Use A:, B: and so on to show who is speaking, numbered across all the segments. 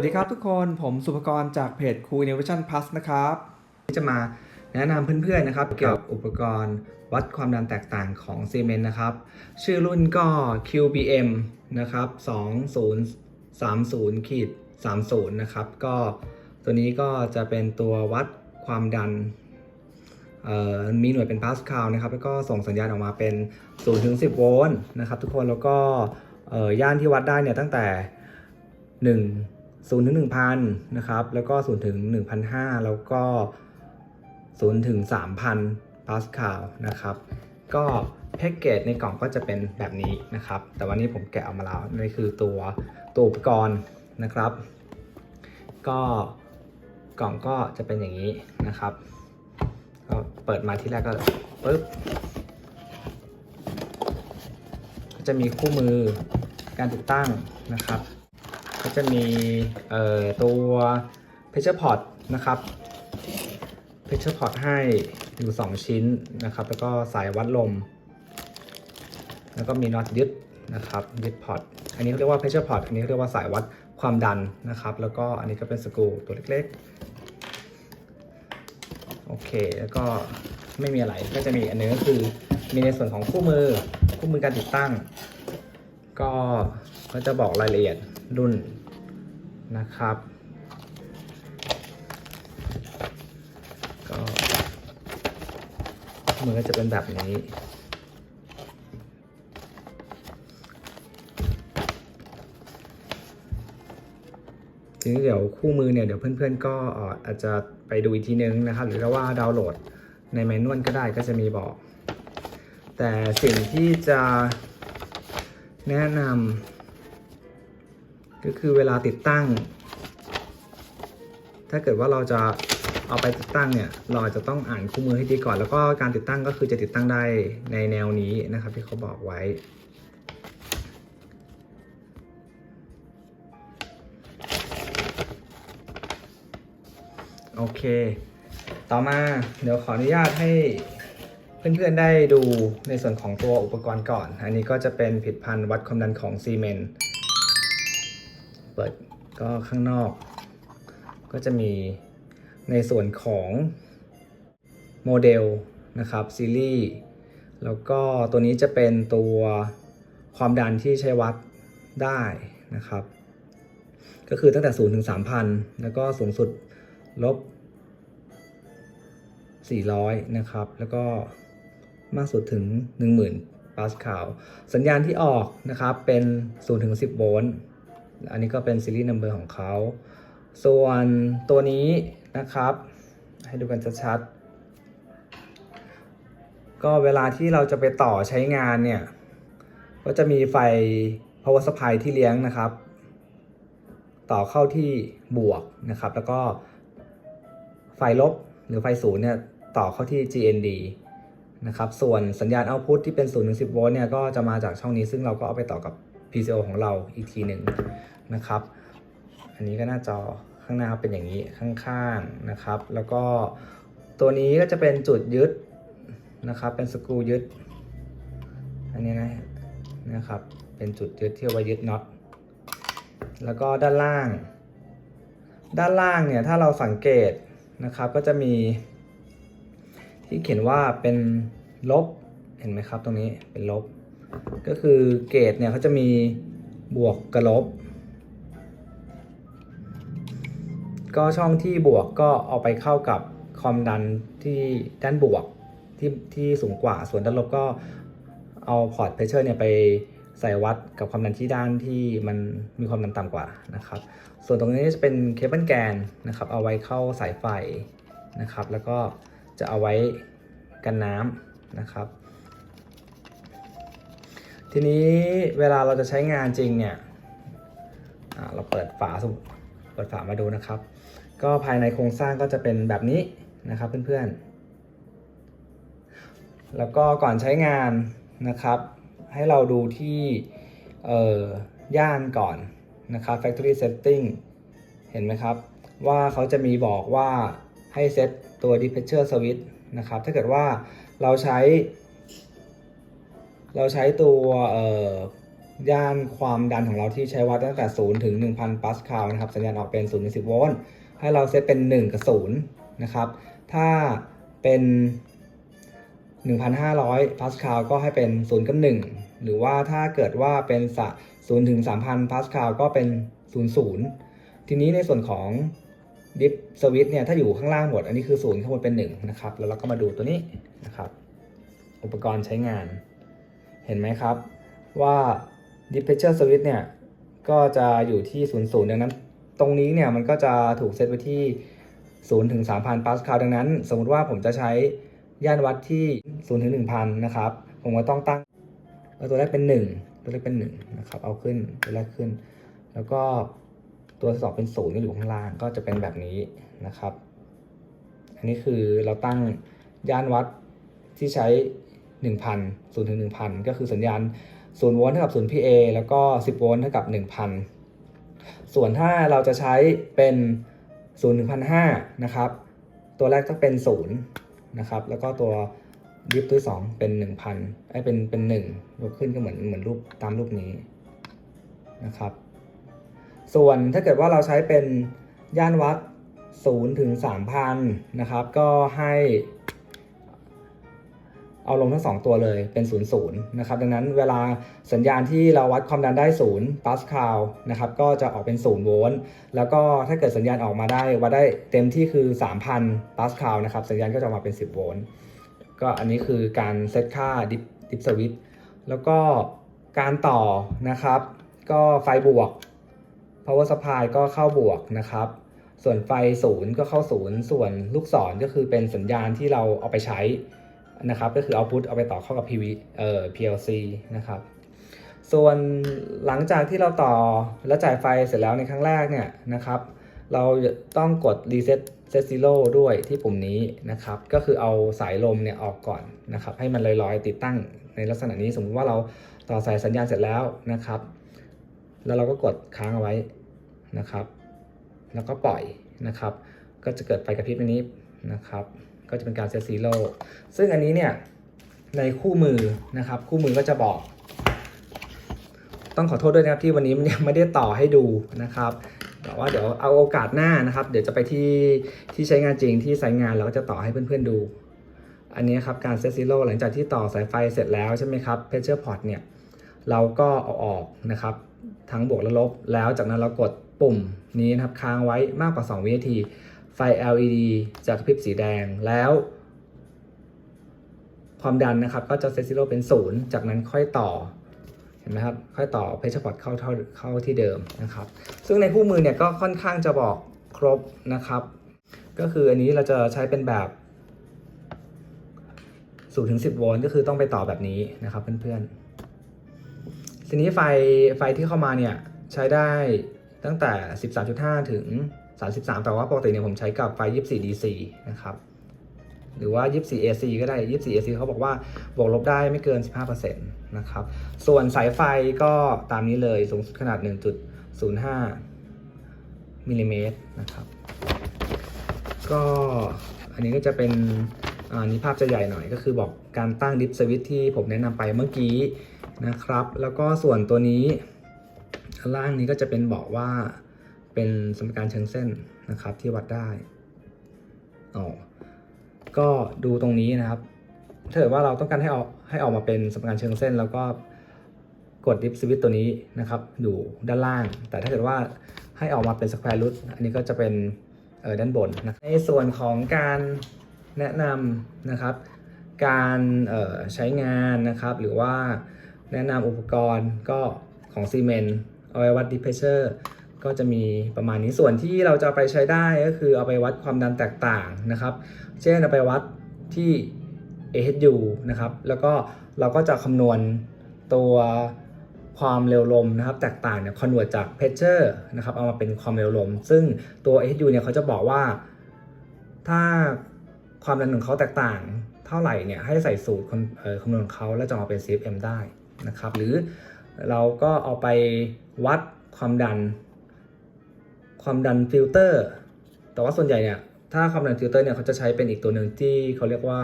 A: วัสดีครับทุกคนผมสุภกรจากเพจ Cool Innovation Plus นะครับที่จะมาแนะนำเพื่อนๆนะครับ เกี่ยวกับอุปกรณ์วัดความดันแตกต่างของซีเมนต์นะครับ ชื่อรุ่นก็ QBM นะครับ2030ขีด30 นะครับ ก็ตัวนี้ก็จะเป็นตัววัดความดันมีหน่วยเป็นพาสคาลนะครับ แล้วก็ส่งสัญญาณออกมาเป็น0ถึง10 โวลต์นะครับ ทุกคนแล้วก็ย่านที่วัดได้เนี่ยตั้งแต่ 1 0ถึง1,000นนะครับ แล้วก็0ถึง1,500แล้วก็0ถึง3,000พาสคาลนะครับ ก็แพ็กเกจในกล่องก็จะเป็นแบบนี้นะครับ แต่วันนี้ผมแกะออกมาแล้วนี่คือตัวตัวอุปกรณ์นะครับ ก็กล่องก็จะเป็นอย่างนี้นะครับก็เปิดมาที่แรกก็ปึ๊บจะมีคู่มือการติดตั้งนะครับ ก็จะมีเอ่อตัว pressure pot นะครับ pressure pot ให้อยู่ 2 ชิ้นนะครับ แล้วก็สายวัดลม แล้วก็มีน็อตยึดนะครับยึดพอร์ตอันนี้เขาเรียกว่า pressure pot อันนี้เขาเรียกว่าสายวัดความดันนะครับ แล้วก็อันนี้ก็เป็นสกรูตัวเล็กๆโอเคแล้วก็ไม่มีอะไรก็จะมีอันนึงก็คือมีในส่วนของคู่มือคู่มือการติดตั้ง ก็ก็จะบอกรายละเอียดรุ่น นะครับ ก็มือก็จะเป็นแบบนี้ ทีนี้เดี๋ยวคู่มือเนี่ยเดี๋ยวเพื่อนๆก็เอ่ออาจจะไปดูอีกทีนึงนะครับ หรือว่าดาวน์โหลดในแมนนวลก็ได้ก็จะมีบอก แต่สิ่งที่จะแนะนำ ก็คือเวลาติดตั้ง ถ้าเกิดว่าเราจะเอาไปติดตั้งเนี่ย เราอาจจะต้องอ่านคู่มือให้ดีก่อน แล้วก็การติดตั้งก็คือจะติดตั้งได้ในแนวนี้นะครับ ที่เขาบอกไว้ โอเค ต่อมาเดี๋ยวขออนุญาตให้เพื่อนๆได้ดูในส่วนของตัวอุปกรณ์ก่อน อันนี้ก็จะเป็นผิดพันธ์วัดความดันของซีเมนต์ เปิดก็ข้างนอก ก็จะมีในส่วนของโมเดลนะครับซีรีส์แล้วก็ตัวนี้จะเป็นตัวความดันที่ใช้วัดได้นะครับ ก็คือตั้งแต่ 0 ถึง 3,000 แล้วก็สูงสุดลบ 400 นะครับ แล้วก็มากสุดถึง 10,000 ปาสคาล สัญญาณที่ออกนะครับเป็น 0 ถึง 10 โวลต์ อันนี้ก็เป็นซีรีส์นัมเบอร์ของเขา ส่วนตัวนี้นะครับ ให้ดูกันชัดๆ ก็เวลาที่เราจะไปต่อใช้งานเนี่ย ก็จะมีไฟ power supply ที่เลี้ยงนะครับ ต่อเข้าที่บวกนะครับ แล้วก็ไฟลบหรือไฟศูนย์เนี่ยต่อเข้าที่ GND นะครับ ส่วนสัญญาณ output ที่เป็น0ถึง10โวลต์เนี่ยก็จะมาจากช่องนี้ซึ่งเราก็เอาไปต่อกับ PCO ของเราอีกทีหนึ่งนะครับ อันนี้ก็หน้าจอข้างหน้าเป็นอย่างนี้ข้างๆนะครับ แล้วก็ตัวนี้ก็จะเป็นจุดยึดนะครับ เป็นสกรูยึด อันนี้นะนะครับ เป็นจุดยึดที่เอาไว้ยึดน็อต แล้วก็ด้านล่าง ด้านล่างเนี่ยถ้าเราสังเกตนะครับ ก็จะมีที่เขียนว่าเป็นลบ เห็นไหมครับตรงนี้เป็นลบ ก็คือเกรดเนี่ยเขาจะมีบวกกับลบ ก็ช่องที่บวกก็เอาไปเข้ากับความดันที่ด้านบวกที่ที่สูงกว่า ส่วนด้านลบก็เอาพอร์ตเพรสเชอร์เนี่ยไปใส่วัดกับความดันที่ด้านที่มันมีความดันต่ำกว่านะครับ ส่วนตรงนี้จะเป็นเคเบิลแกนนะครับ เอาไว้เข้าสายไฟนะครับ แล้วก็จะเอาไว้กันน้ำนะครับ ทีนี้เวลาเราจะใช้งานจริงเนี่ยเราเปิดฝาสุเปิดฝามาดูนะครับ ก็ภายในโครงสร้างก็จะเป็นแบบนี้นะครับเพื่อนๆ แล้วก็ก่อนใช้งานนะครับ ให้เราดูที่เออย่านก่อนนะครับ factory setting เห็นไหมครับ ว่าเขาจะมีบอกว่าให้เซตตัว dispatcher switch นะครับ ถ้าเกิดว่าเราใช้ เราใช้ตัวย่านความดันของเราที่ใช้วัดตั้งแต่ 0 ถึง 1,000 ปาสคาลนะครับ สัญญาณออกเป็น 0 ถึง 10 โวลต์ ให้เราเซตเป็น 1 กับ 0 นะครับ ถ้าเป็น 1,500 ปาสคาลก็ให้เป็น 0 กับ 1 หรือว่าถ้าเกิดว่าเป็นสะ0ถึง 3,000 ปาสคาลก็เป็น 0 0 ทีนี้ในส่วนของดิฟสวิตเนี่ย ถ้าอยู่ข้างล่างหมด อันนี้คือ 0 ข้างบนเป็น 1 นะครับ แล้วเราก็มาดูตัวนี้นะครับ อุปกรณ์ใช้งาน เห็นไหมครับว่า Deep Pressure Switch เนี่ย ก็จะอยู่ที่ 0 0 ดังนั้น ตรงนี้เนี่ยมันก็จะถูกเซตไว้ที่ 0 ถึง 3,000 ปาสคาล ดังนั้น สมมติว่าผมจะใช้ย่านวัดที่ 0 ถึง 1,000 นะครับ ผมก็ต้องตั้งตัวแรกเป็น 1 ตัวแรกเป็น 1 นะครับ เอาขึ้นตัวแรกขึ้น แล้วก็ตัวสองเป็น 0 ก็อยู่ข้างล่าง ก็จะเป็นแบบนี้นะครับ อันนี้คือเราตั้งย่านวัดที่ใช้ 1,000 0ถึง1,000 ก็คือสัญญาณ0โวลต์เท่ากับ0 PA แล้วก็ 10โวลต์เท่ากับ 1,000 ส่วนถ้าเราจะใช้เป็น0ถึง1,500นะครับ ตัวแรกต้องเป็น 0 นะครับ แล้วก็ตัวดิฟตัวสองเป็น1,000ไอ้เป็นเป็น1ยกขึ้นก็เหมือนเหมือนรูปตามรูปนี้นะครับ ส่วนถ้าเกิดว่าเราใช้เป็นย่านวัด0ถึง3,000นะครับ ก็ให้ เอาลงทั้ง 2 ตัวเลยเป็น 0 0นะครับดังนั้นเวลาสัญญาณที่เราวัดความดันได้ 0 ปาสคาลนะครับก็จะออกเป็น 0 โวลต์แล้วก็ถ้าเกิดสัญญาณออกมาได้วัดได้เต็มที่คือ 3,000 ปาสคาลนะครับสัญญาณก็จะออกมาเป็น 10 โวลต์ก็อันนี้คือการเซตค่าดิฟดิฟสวิตแล้วก็การต่อนะครับ ก็ไฟบวก power supply ก็เข้าบวกนะครับส่วนไฟศูนย์ก็เข้าศูนย์ส่วนลูกศรก็คือเป็นสัญญาณที่เราเอาไปใช้ นะครับก็คือ output เอาไปต่อเข้ากับ PV เอ่อ PLC นะครับส่วนหลังจากที่เราต่อและจ่ายไฟเสร็จแล้วในครั้งแรกเนี่ยนะครับเราต้องกด reset set zero ด้วยที่ปุ่มนี้นะครับก็คือเอาสายลมเนี่ยออกก่อนนะครับให้มันลอยๆ ติดตั้งในลักษณะนี้สมมติว่าเราต่อสายสัญญาณเสร็จแล้วนะครับ แล้วเราก็กดค้างเอาไว้นะครับ แล้วก็ปล่อยนะครับ ก็จะเกิดไฟกระพริบอันนี้นะครับ ก็จะเป็นการเซตซีโร่ซึ่งอันนี้เนี่ยในคู่มือนะครับ คู่มือก็จะบอก ต้องขอโทษด้วยนะครับที่วันนี้มันยังไม่ได้ต่อให้ดูนะครับแต่ว่าเดี๋ยวเอาโอกาสหน้านะครับ เดี๋ยวจะไปที่ที่ใช้งานจริงที่ไซต์งานแล้วก็จะต่อให้เพื่อนๆดู อันนี้ครับการเซตซีโร่หลังจากที่ต่อสายไฟเสร็จแล้วใช่ไหมครับเพชเชอร์พอร์ตเนี่ยเราก็เอาออกนะครับ ทั้งบวกและลบแล้วจากนั้นเรากดปุ่มนี้นะครับค้างไว้มากกว่า 2 วินาที ไฟ LED จะกระพริบสีแดงแล้ว ความดันนะครับก็จะเซตซิโร่เป็น 0 จากนั้นค่อยต่อเห็นไหมครับค่อยต่อเพชรพอร์ตเข้าเท่าเข้าที่เดิมนะครับ ซึ่งในคู่มือเนี่ยก็ค่อนข้างจะบอกครบนะครับ ก็คืออันนี้เราจะใช้เป็นแบบ0ถึง10 โวลต์ก็คือต้องไปต่อแบบนี้นะครับเพื่อนๆทีนี้ไฟไฟที่เข้ามาเนี่ยใช้ได้ตั้งแต่ 13.5 ถึง 33 แต่ว่าปกติเนี่ยผมใช้กับไฟ 24 DC นะครับ หรือว่า 24 AC ก็ได้ 24 AC เขาบอกว่าบวกลบได้ไม่เกิน 15%นะครับ ส่วนสายไฟก็ตามนี้เลยสูงสุดขนาด 1.05มิลลิเมตรนะครับ ก็อันนี้ก็จะเป็นอ่านี้ภาพจะใหญ่หน่อยก็คือบอกการตั้งดิฟสวิตที่ผมแนะนำไปเมื่อกี้นะครับ แล้วก็ส่วนตัวนี้ข้างล่างนี้ก็จะเป็นบอกว่า เป็นสมการเชิงเส้นนะครับที่วัดได้อ๋อก็ดูตรงนี้นะครับ ถ้าเกิดว่าเราต้องการให้ออกให้ออกมาเป็นสมการเชิงเส้น แล้วก็กดดิฟสวิตตัวนี้นะครับ อยู่ด้านล่าง แต่ถ้าเกิดว่าให้ออกมาเป็นสแควร์รูทอันนี้ก็จะเป็นเออด้านบนนะในส่วนของการแนะนำนะครับ การใช้งานนะครับ หรือว่าแนะนำอุปกรณ์ก็ของซีเมนต์เอาไว้วัดดิเพเชอร์ ก็จะมีประมาณนี้ส่วนที่เราจะไปใช้ได้ก็คือเอาไปวัดความดันแตกต่างนะครับ เช่นเอาไปวัดที่ AHU นะครับ แล้วก็เราก็จะคำนวณตัวความเร็วลมนะครับ แตกต่างเนี่ยคอนเวิร์ตจากเพชเชอร์นะครับเอามาเป็นความเร็วลม ซึ่งตัว AHU เนี่ยเขาจะบอกว่า ถ้าความดันของเขาแตกต่างเท่าไหร่เนี่ยให้ใส่สูตรคำคำนวณเขาแล้วจะเอามาเป็น CFM ได้นะครับ หรือเราก็เอาไปวัดความดัน ความดันฟิลเตอร์ แต่ว่าส่วนใหญ่เนี่ย ถ้าความดันฟิลเตอร์เนี่ยเขาจะใช้เป็นอีกตัวหนึ่งที่เขาเรียกว่า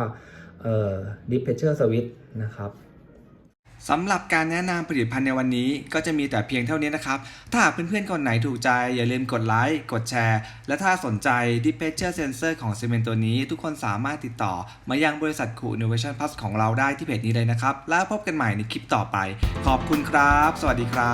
A: เอ่อ deep pressure switch นะครับสำหรับการแนะนำผลิตภัณฑ์ในวันนี้ก็จะมีแต่เพียงเท่านี้นะครับ ถ้าหากเพื่อนๆคนไหนถูกใจ อย่าลืมกดไลค์ กดแชร์ และถ้าสนใจ Deep Pressure Sensor ของ c e m e n ตัวนี้ ทุกคนสามารถติดต่อ มายังบริษัทคู Innovation Plus ของเราได้ที่เพจนี้เลยนะครับ แล้วพบกันใหม่ในคลิปต่อไป ขอบคุณครับ สวัสดีครับ